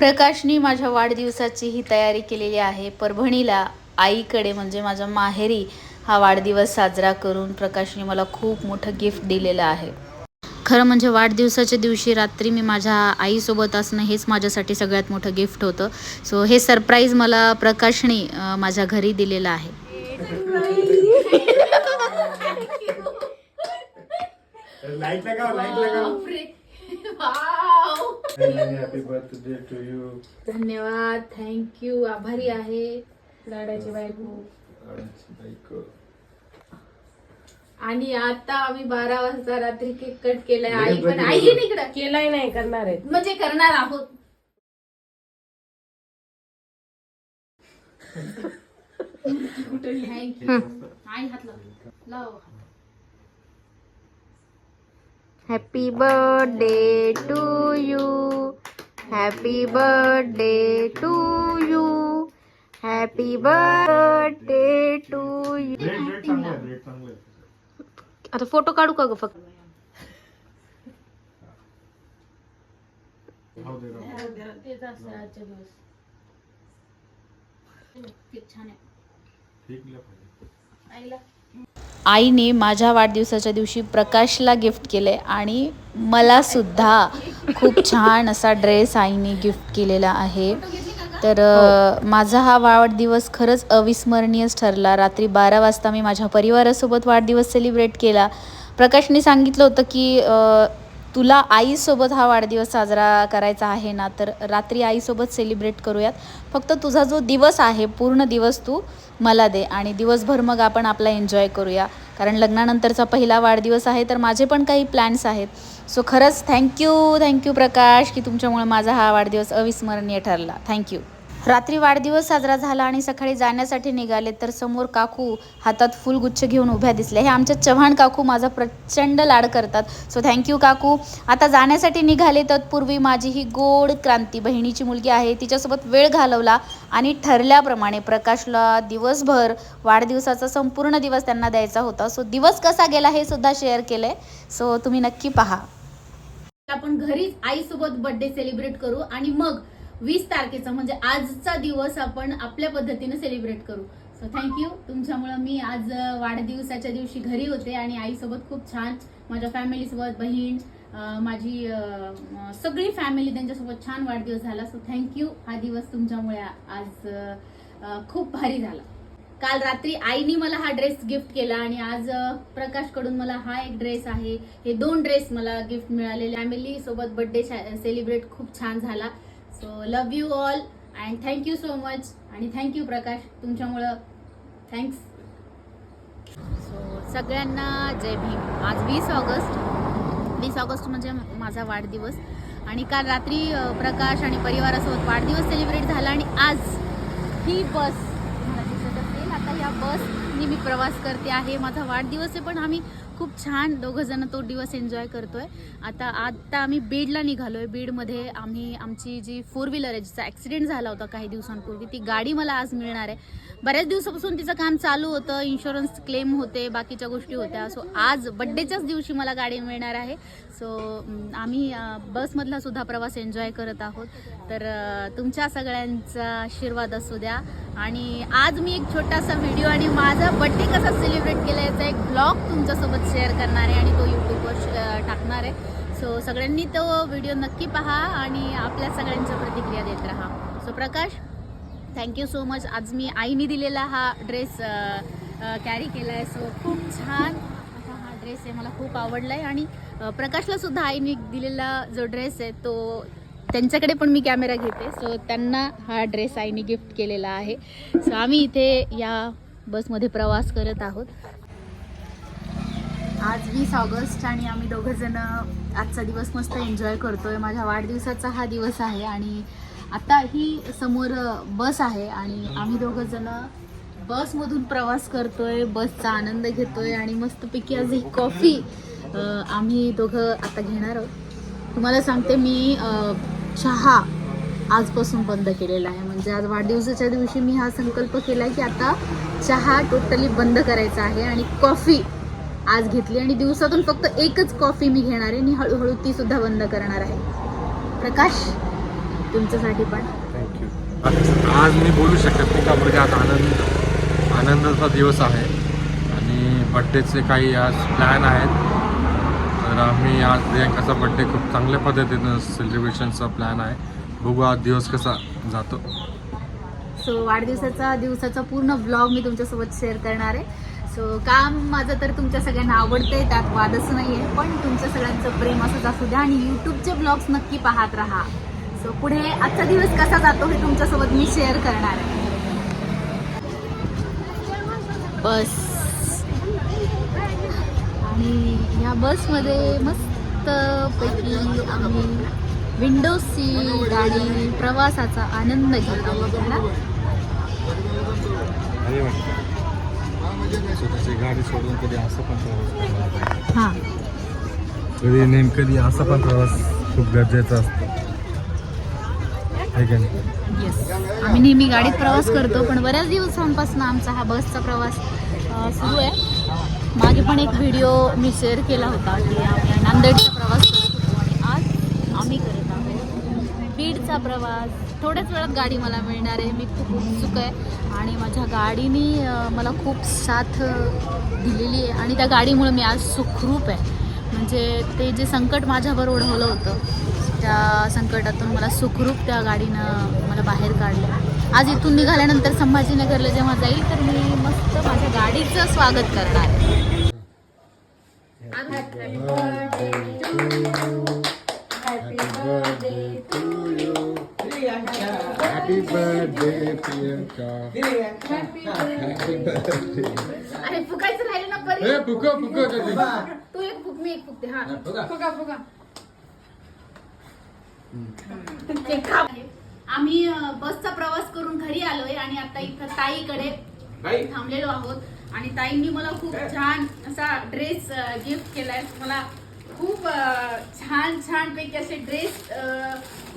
प्रकाशनी माझ्या वाढदिवसाची ही तयारी केलेली आहे. परभणीला आईकडे म्हणजे माझ्या माहेरी हा वाढदिवस साजरा करून प्रकाशने मला खूप मोठं गिफ्ट दिलेलं आहे. खरं म्हणजे वाढदिवसाच्या दिवशी रात्री मी माझ्या आईसोबत असणं हेच माझ्यासाठी सगळ्यात मोठं गिफ्ट होतं. सो हे सरप्राईज मला प्रकाशने माझ्या घरी दिलेलं आहे. लाइट लगाओ हैप्पी बर्थडे टू यू धन्यवाद थँक्यू आभारी आहे. लाडाची बायको. आणि आता आम्ही बारा वाजता रात्री केक कट केलाय. आई पण आई ये इकडं केलाय नाही करणार आहेत. म्हणजे करणार आहोत. थँक्यू आई हात लाव लाव. Happy birthday to you happy birthday to you happy birthday to you आता फोटो काढू का ग फक्त? छान आहे आईने माझ्या वाढदिवसाच्या दिवशी प्रकाशला गिफ्ट केले आणि मला सुद्धा खूप छान असा ड्रेस आईने गिफ्ट केलेला आहे. तर माझा हा वाढदिवस खरंच अविस्मरणीयच ठरला. रात्री बारा वाजता मी माझ्या परिवारासोबत वाढदिवस सेलिब्रेट केला. प्रकाशने सांगितलं होतं की तुला आईसोबत हा वाढदिवस साजरा करायचा आहे ना तर रात्री आईसोबत सेलिब्रेट करूयात. फक्त तुझा जो दिवस आहे पूर्ण दिवस तू मला दे आणि दिवसभर मग आपण आपला एन्जॉय करूया. कारण लग्नानंतरचा पहिला वाढदिवस आहे तर माझे पण काही प्लॅन्स आहेत. सो खरंच थँक्यू थँक्यू प्रकाश की तुमच्यामुळे माझा हा वाढदिवस अविस्मरणीय ठरला. थँक्यू रात्री वाढदिवस साजरा झाला आणि सकाळी जाण्यासाठी निघाले तर समोर काकू हातात फुलगुच्छ घेऊन उभ्या दिसल्या. हे आमच्या चव्हाण काकू माझा प्रचंड लाड करतात. सो थँक्यू काकू. आता जाण्यासाठी निघाले तत्पूर्वी माझी ही गोड क्रांती बहिणीची मुलगी आहे. तिच्यासोबत वेळ घालवला आणि ठरल्याप्रमाणे प्रकाशला दिवसभर वाढदिवसाचा संपूर्ण दिवस त्यांना द्यायचा होता. सो दिवस कसा गेला हे सुद्धा शेअर केलं आहे सो तुम्ही नक्की पहा. आपण घरीच आईसोबत बर्थडे सेलिब्रेट करू आणि मग वीस तारखेचा म्हणजे आजचा दिवस आपण आपल्या पद्धतीने सेलिब्रेट करू. सो थँक्यू तुमच्यामुळं मी आज वाढदिवसाच्या दिवशी घरी होते आणि आईसोबत खूप छान माझ्या फॅमिलीसोबत बहीण माझी सगळी फॅमिली त्यांच्यासोबत छान वाढदिवस झाला. सो थँक्यू हा दिवस तुमच्यामुळे आज खूप भारी झाला. काल रात्री आईनी मला हा ड्रेस गिफ्ट केला आणि आज प्रकाशकडून मला हा एक ड्रेस आहे. हे दोन ड्रेस मला गिफ्ट मिळालेले. फॅमिली सोबत बर्थडे सेलिब्रेट खूप छान झाला. So love you all and thank you so much आणि थँक्यू प्रकाश तुमच्यामुळं. थँक्स सो सगळ्यांना जय भीम. आज वीस ऑगस्ट. वीस ऑगस्ट म्हणजे माझा वाढदिवस. आणि काल रात्री प्रकाश आणि परिवारासोबत वाढदिवस सेलिब्रेट झाला आणि आज ही बस तुम्हाला दिसत असेल. आता या बसनी मी प्रवास करते आहे. माझा वाढदिवस आहे पण आम्ही खूप छान दोघं जण तो दिवस एन्जॉय करतोय. आता आता आम्ही बीडला निघालोय. बीडमध्ये आम्ही आमची जी फोर व्हीलर आहे जिचा ॲक्सिडेंट झाला होता काही दिवसांपूर्वी ती गाडी मला आज मिळणार आहे. बऱ्याच दिवसापासून तिचं काम चालू होतं इन्शुरन्स क्लेम होते बाकीच्या गोष्टी होत्या. सो आज बड्डेच्याच दिवशी मला गाडी मिळणार आहे. सो आम्ही बसमधला सुद्धा प्रवास एन्जॉय करत आहोत. तर तुमच्या सगळ्यांचा आशीर्वाद असू द्या. आणि आज मी एक छोटासा व्हिडिओ आणि माझा बड्डे कसा सेलिब्रेट केला याचा एक ब्लॉग तुमच्यासोबत शेअर करणार आहे आणि तो यूट्यूबवर टाकणार आहे. सो सगळ्यांनी तो व्हिडिओ नक्की पहा आणि आपल्या सगळ्यांच्या प्रतिक्रिया देत राहा. So Prakash thank you so much आज मी आईने दिलेला हा ड्रेस कॅरी केला आहे सो खूप छान. असा हा ड्रेस आहे मला खूप आवडला आहे आणि प्रकाशला सुद्धा आईने दिलेला जो ड्रेस आहे तो त्यांच्याकडे पण मी कॅमेरा घेते. सो त्यांना हा ड्रेस आईने गिफ्ट केलेला आहे. सो आम्ही इथे या बसमध्ये प्रवास करत आहोत. आज वीस ऑगस्ट आणि आम्ही दोघंजणं आजचा दिवस मस्त एन्जॉय करतोय. माझ्या वाढदिवसाचा हा दिवस आहे आणि आता ही समोर बस आहे आणि आम्ही दोघंजणं बसमधून प्रवास करतोय बसचा आनंद घेतोय आणि मस्तपैकी आज ही कॉफी आम्ही दोघं आता घेणार आहोत. तुम्हाला सांगते मी चहा आजपासून बंद केलेला आहे. म्हणजे आज वाढदिवसाच्या दिवशी मी हा संकल्प केला आहे की आता चहा टोटली बंद करायचा आहे आणि कॉफी आज घेतली. आणि दिवसातून फक्त एकच कॉफी मी घेणार आहे आणि हळूहळू ती सुद्धा बंद करणार आहे. प्रकाश तुमच्यासाठी पण. थँक्यू आज मी बोलू शकत नाही का म्हणजे आज आनंद आनंदाचा दिवस आहे. आणि बड्डेचे काही आज प्लॅन आहेत. तर आम्ही आज प्रियंकाचा बड्डे खूप चांगल्या पद्धतीनं सेलिब्रेशनचा प्लॅन आहे. बघू आज दिवस कसा जातो. सो वाढदिवसाचा दिवसाचा पूर्ण ब्लॉग मी तुमच्यासोबत शेअर करणार आहे. सो काम माझं तर तुमच्या सगळ्यांना आवडतंय त्यात वादच नाही आहे पण तुमच्या सगळ्यांचं प्रेम असंच असू द्या आणि यूट्यूबचे ब्लॉग्स नक्की पाहत राहा. सो पुढे आजचा दिवस कसा जातो हे तुमच्यासोबत मी शेअर करणार आहे. बस. आणि या बसमध्ये मस्त पैकी आम्ही विंडो सीट आणि प्रवासाचा आनंद घेत आहोत ना? अरे स्वतःची गाडी सोडून कधी असं पण प्रवास हां. कधी नेम कधी असा पण प्रवास खूप गरजेचा असतो. येस आम्ही नेहमी गाडीत प्रवास करतो पण बऱ्याच दिवसांपासून आमचा हा बसचा प्रवास सुरू आहे. मागे पण एक व्हिडिओ मी शेअर केला होता की आम्ही नांदेडचा प्रवास करत होतो आणि आज आम्ही करत आहोत. बीडचा प्रवास. थोड्याच वेळात गाडी मला मिळणार आहे. मी खूप उत्सुक आहे. आणि माझ्या गाडीने मला खूप साथ दिलेली आहे. आणि त्या गाडीमुळे मी आज सुखरूप आहे. म्हणजे ते जे संकट माझ्यावर ओढवलं होतं त्या संकटातून मला सुखरूप त्या गाडीनं मला बाहेर काढलं. आज इथून निघाल्यानंतर संभाजीनगरला जेव्हा जाईल तर मी मस्त माझ्या गाडीचं स्वागत करणार अरे फुकायचं राहिलं ना फुक फुक. तू एक फुक मी एक फुकते हा. फुका फुका ते खा. आम्ही बसचा प्रवास करून घरी आलोय आणि आता इथं ताईकडे थांबलेलो आहोत. आणि ताईंनी मला खूप छान असा ड्रेस गिफ्ट केलाय. मला खूप छान छान पैकी असे ड्रेस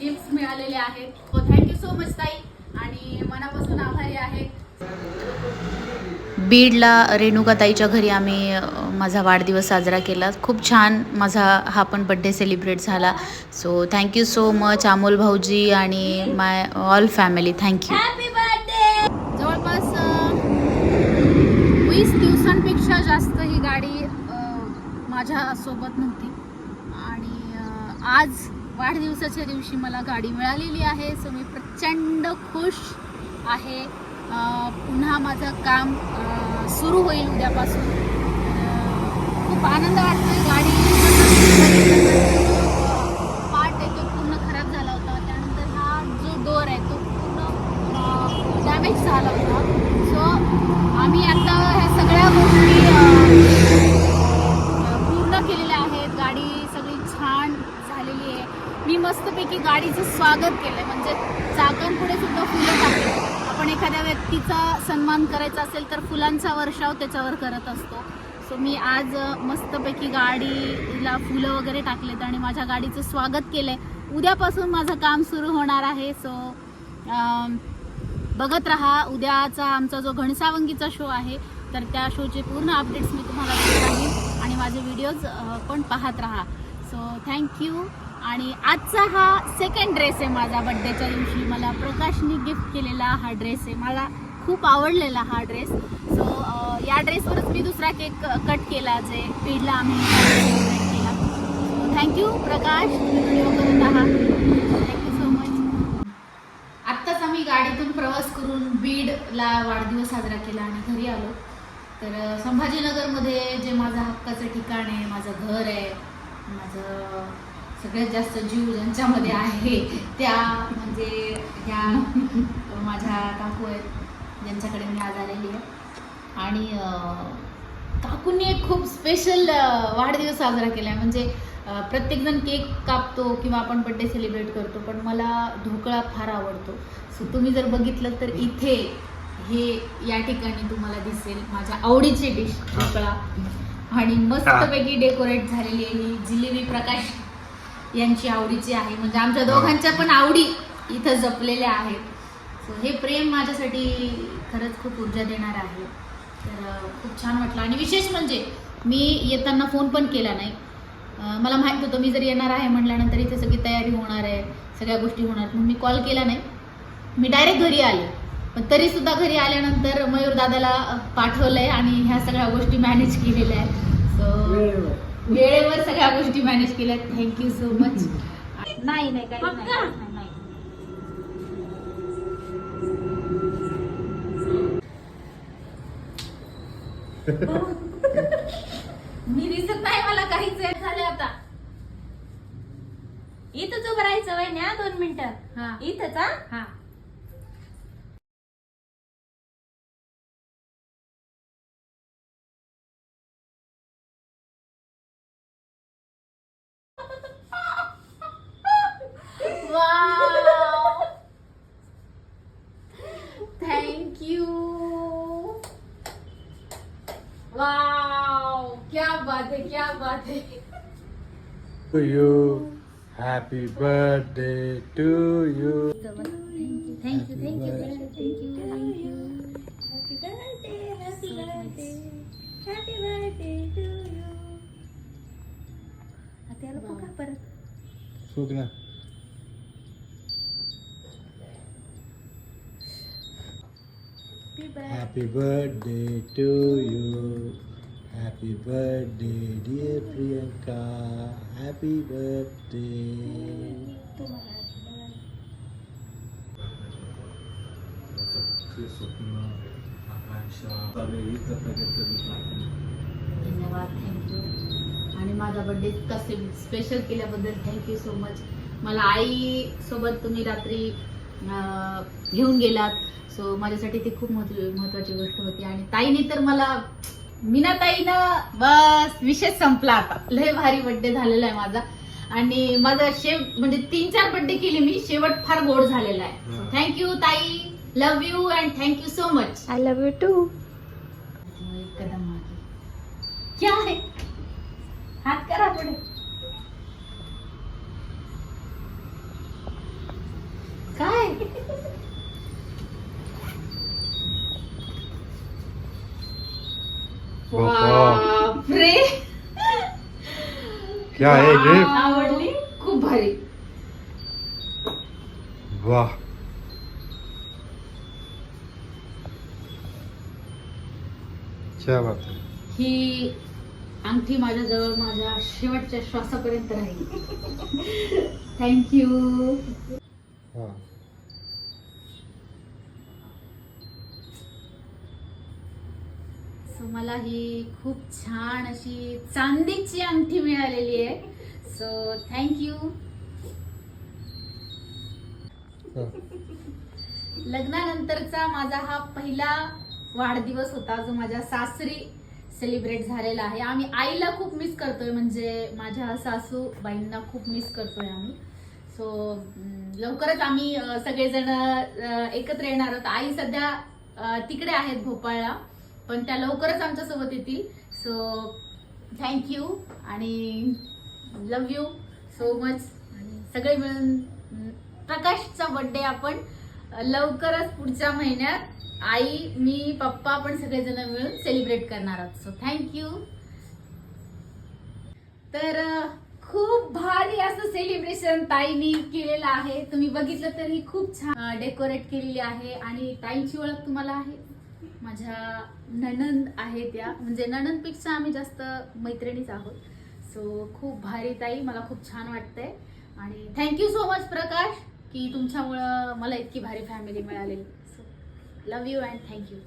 गिफ्ट मिळालेले आहेत. हो थँक्यू सो मच ताई. आणि मनापासून आभारी आहे. बीडला रेणुकाताईच्या घरी आम्ही माझा वाढदिवस साजरा केला. खूप छान माझा हा पण बड्डे सेलिब्रेट झाला. So thank you so much Amol भाऊजी आणि माय ऑल फॅमिली थँक्यू जवळपास वीस दिवसांपेक्षा जास्त ही गाडी माझ्यासोबत नव्हती. आणि आज वाढदिवसाच्या दिवशी मला गाडी मिळालेली आहे. सो मी प्रचंड खुश आहे. पुन्हा माझं काम सुरू होईल उद्यापासून. खूप आनंद वाटतोय गाडी पार्ट आहे तो पूर्ण खराब झाला होता त्यानंतर हा जो डोर आहे तो पूर्ण डॅमेज झाला होता सो आम्ही आता ह्या सगळ्या गोष्टी अ, पूर्ण केलेल्या आहेत गाडी सगळी छान झालेली आहे मी मस्तपैकी गाडीचं स्वागत केलं आहे म्हणजे चाकांपुढे सुद्धा फुलं टाकली आपण एखाद्या व्यक्तीचा सन्मान करायचा असेल तर फुलांचा वर्षाव त्याच्यावर करत असतो. सो मी आज मस्तपैकी गाडीला फुलं वगैरे टाकलेत आणि माझ्या गाडीचं स्वागत केलं आहे उद्यापासून माझं काम सुरू होणार आहे. सो बघत राहा. उद्याचा आमचा जो घणसावंगीचा शो आहे तर त्या शोचे पूर्ण अपडेट्स मी तुम्हाला देत राहील आणि माझे व्हिडिओज पण पाहत राहा. सो थँक्यू आणि आजचा हा सेकंड ड्रेस आहे माझा बड्डेच्या दिवशी. मला प्रकाशनी गिफ्ट केलेला हा ड्रेस आहे. मला खूप आवडलेला हा ड्रेस. सो या ड्रेसवरच मी दुसरा केक कट केला जे पीडला आम्ही केला. थँक्यू प्रकाश. व्हिडिओ करत आहात थँक्यू सो मच आत्ताच आम्ही गाडीतून प्रवास करून बीडला वाढदिवस साजरा केला आणि घरी आलो. तर संभाजीनगरमध्ये जे माझं हक्काचं ठिकाण आहे माझं घर आहे माझं सगळ्यात जास्त जीव ज्यांच्यामध्ये आहे त्या म्हणजे ह्या माझ्या काकू आहेत. ज्यांच्याकडे मी आज आलेली आहे. आणि काकूंनी एक खूप स्पेशल वाढदिवस साजरा केला आहे म्हणजे प्रत्येकजण केक कापतो किंवा आपण बड्डे सेलिब्रेट करतो पण मला ढोकळा फार आवडतो. सो तुम्ही जर बघितलं तर इथे हे या ठिकाणी तुम्हाला दिसेल माझ्या आवडीची डिश ढोकळा. आणि मस्तपैकी डेकोरेट झालेली आहे ही जिलेबी प्रकाश यांची आवडीची आहे. म्हणजे आमच्या दोघांच्या पण आवडी इथं जपलेल्या आहेत. सो हे प्रेम माझ्यासाठी खरंच खूप ऊर्जा देणार आहे. तर खूप छान वाटलं. आणि विशेष म्हणजे मी येताना फोन पण केला नाही. मला माहीत होतं मी जर येणार आहे म्हटल्यानंतर इथे सगळी तयारी होणार आहे सगळ्या गोष्टी होणार. म्हणून मी कॉल केला नाही. मी डायरेक्ट घरी आले. पण तरी सुद्धा घरी आल्यानंतर मयूर दादाला पाठवलंय आणि ह्या सगळ्या गोष्टी मॅनेज केलेल्या आहेत. सो वेळेवर. सगळ्या गोष्टी मॅनेज केल्या थँक्यू सो मच नाही नाही काही पक्का? नाही, नाही मी दिसत नाही मला काहीच वेळ झाले आता. इथंच उभं राहायचं वहिन्या दोन मिनिटं. हा. इथंच हा हा थँक यू वाव क्या बात है क्या बात है। To you happy birthday to you thank you thank you thank you thank you त्याला बघा परत सुख ना happy birthday to you happy birthday dear Priyanka happy birthday स्वप्न आकांक्षा चालू धन्यवाद थँक्यू आणि माझा बर्थडे कसे स्पेशल केल्याबद्दल थँक्यू सो मच मला आई सोबत तुम्ही रात्री घेऊन गेलात. सो माझ्यासाठी ती खूप महत्त्व महत्वाची गोष्ट होती. आणि ताईने तर मला मीना ताईनं बस विषय संपला आता. लय भारी बर्थडे झालेला आहे माझा. आणि माझा शेव म्हणजे तीन चार बर्थडे केले मी शेवट फार गोड झालेला आहे. थँक्यू ताई. Love you and thank you so much I love you too Kadam मागे क्या है? हात करा पुढे काय? बापरे क्या है गिफ्ट? आवडली? खूप भारी. वाह क्या बात है. ही अंगठी माझ्याजवळ माझ्या शेवटच्या श्वासापर्यंत राहील. थँक्यू हा सो मला ही खूप छान अशी चांदीची अंगठी मिळालेली आहे. So thank you. लग्नानंतरचा माझा हा पहिला वाढदिवस होता जो माझ्या सासरी सेलिब्रेट झालेला आहे. आम्ही आईला खूप मिस करतोय म्हणजे माझ्या सासूबाईंना खूप मिस करतोय आम्ही. सो लवकरच आम्ही सगळेजण एकत्र येणार आहोत. आई सध्या तिकडे आहेत भोपाळला. पण त्या लवकरच आमच्यासोबत येतील. सो थँक्यू आणि लव यू सो मच आणि सगळे मिळून प्रकाशचा बर्थडे आपण लवकरच पुढच्या महिन्यात आई मी पप्पा आपण सगळेजण मिळून सेलिब्रेट करणार आहोत. सो थँक्यू तर खूप भारी असं सेलिब्रेशन ताईनी केलेलं आहे. तुम्ही बघितलं तर ही खूप छान डेकोरेट केलेली आहे आणि ताईंची ओळख तुम्हाला आहे. माझ्या नणंद आहेत त्या म्हणजे नणंदपेक्षा आम्ही जास्त मैत्रिणीच आहोत. सो खूप भारी ताई. मला खूप छान वाटतंय. आणि थँक्यू सो मच प्रकाश की तुमच्यामुळं मला इतकी भारी फॅमिली मिळालेली so love you and thank you